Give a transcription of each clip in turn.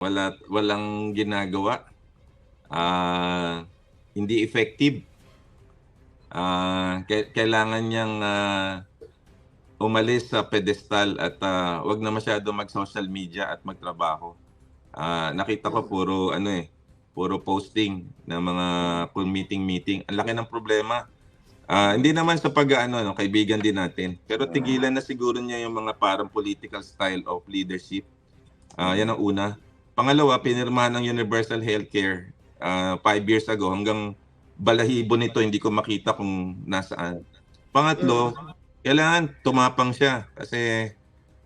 Wala walang ginagawa. Ah, hindi effective. Kai kailangan niyang, ah, umalis sa pedestal at, ah, 'wag na masyadong mag-social media at magtrabaho. Ah, nakita ko puro ano, eh, puro posting ng mga kung meeting-meeting. Ang laki ng problema. Ah, hindi naman sa pag-aano 'no, kaibigan din natin. Pero tigilan na siguro niya yung mga parang political style of leadership. Ah, 'yan ang una. Pangalawa, pinirmahan ng universal healthcare, ah, 5 years ago hanggang balahibo nito hindi ko makita kung nasaan. Pangatlo, kailangan tumapang siya kasi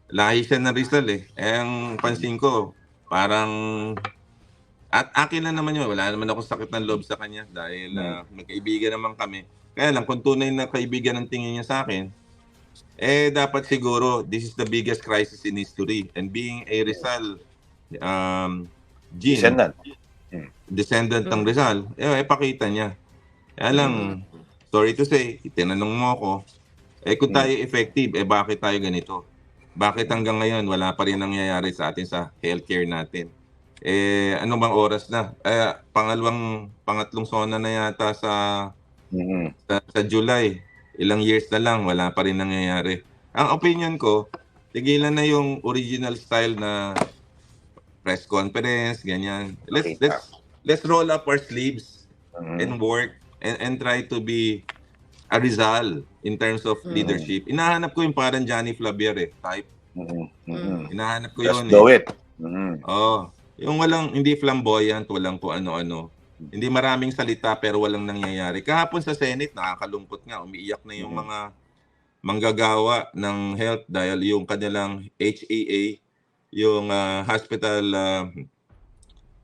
lahi siya ng Rizal, eh. Eh, ang pansin ko parang at akin lang naman yun, wala naman akong sakit ng loob sa kanya dahil, ah, magkaibigan naman kami. Kaya lang kung tunay na kaibigan ang tingin niya sa'kin, eh, dapat siguro this is the biggest crisis in history and being a Rizal, um, gene, Descendant. descendant ng Rizal, eh, ipakita niya. Kaya lang, sorry to say, tinanong mo ako, eh kung tayo effective, eh bakit tayo ganito? Bakit hanggang ngayon wala pa rin nangyayari sa atin sa healthcare natin? Eh, ano bang oras na? Eh, pangalawang, pangatlong sona na yata sa, Mhm. sa, sa July. Ilang years na lang, wala pa rin nangyayari. Ang opinion ko, tigilan na yung original style na press conference, ganyan. Let's, Okay. let's, let's roll up our sleeves Mhm. and work and, and try to be a Rizal in terms of Mm. leadership. Inahanap ko yung parang Johnny Flavier eh, type. Mhm. Mhm. Inahanap ko Just yun do eh. it. Mhm. Oo. Yung walang, hindi flamboyant, walang kung ano-ano. Hindi maraming salita pero walang nangyayari. Kahapon sa Senate, nakakalungkot nga. Umiiyak na yung Mm. mga manggagawa ng health dahil yung kanilang HAA, yung ah, hospital ah,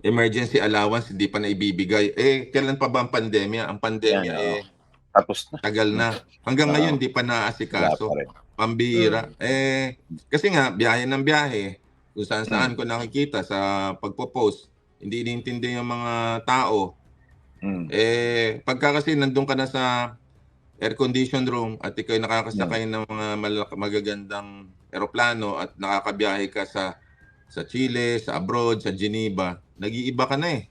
emergency allowance, hindi pa naibibigay. Eh, kailan pa ba ang pandemya? Ang pandemya Yan, eh, Tapos na. tagal na. Hanggang Oo. ngayon, hindi pa Wala naaasikaso. pa. Pambihira. Eh, kasi nga, biyahe ng biyahe. Kung saan Hmm. saan ko nakikita sa pagpo-post. Hindi inintindi yung mga tao. Mhm. Eh, pagka kasi nandun ka na sa air-conditioned room at ikaw ay nakakasakay ng mga magagandang eroplano at nakakabiyahe ka sa sa Chile, sa abroad, sa Geneva, nag-iiba ka na eh.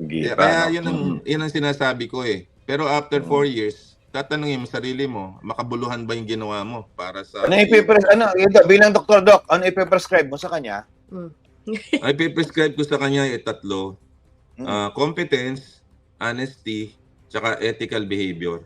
Gira, Kaya yun ang, yun ang sinasabi ko eh. Pero after Mm. four years, tatanungin mo sarili mo, makabuluhan ba yung ginawa mo para sa... Ano ipipres ano ito, bilang doktor doc, ano ipiprescribe mo sa kanya? Ay, prescribe ko sa kanya yung tatlo. Ah, competence, honesty, tsaka ethical behavior.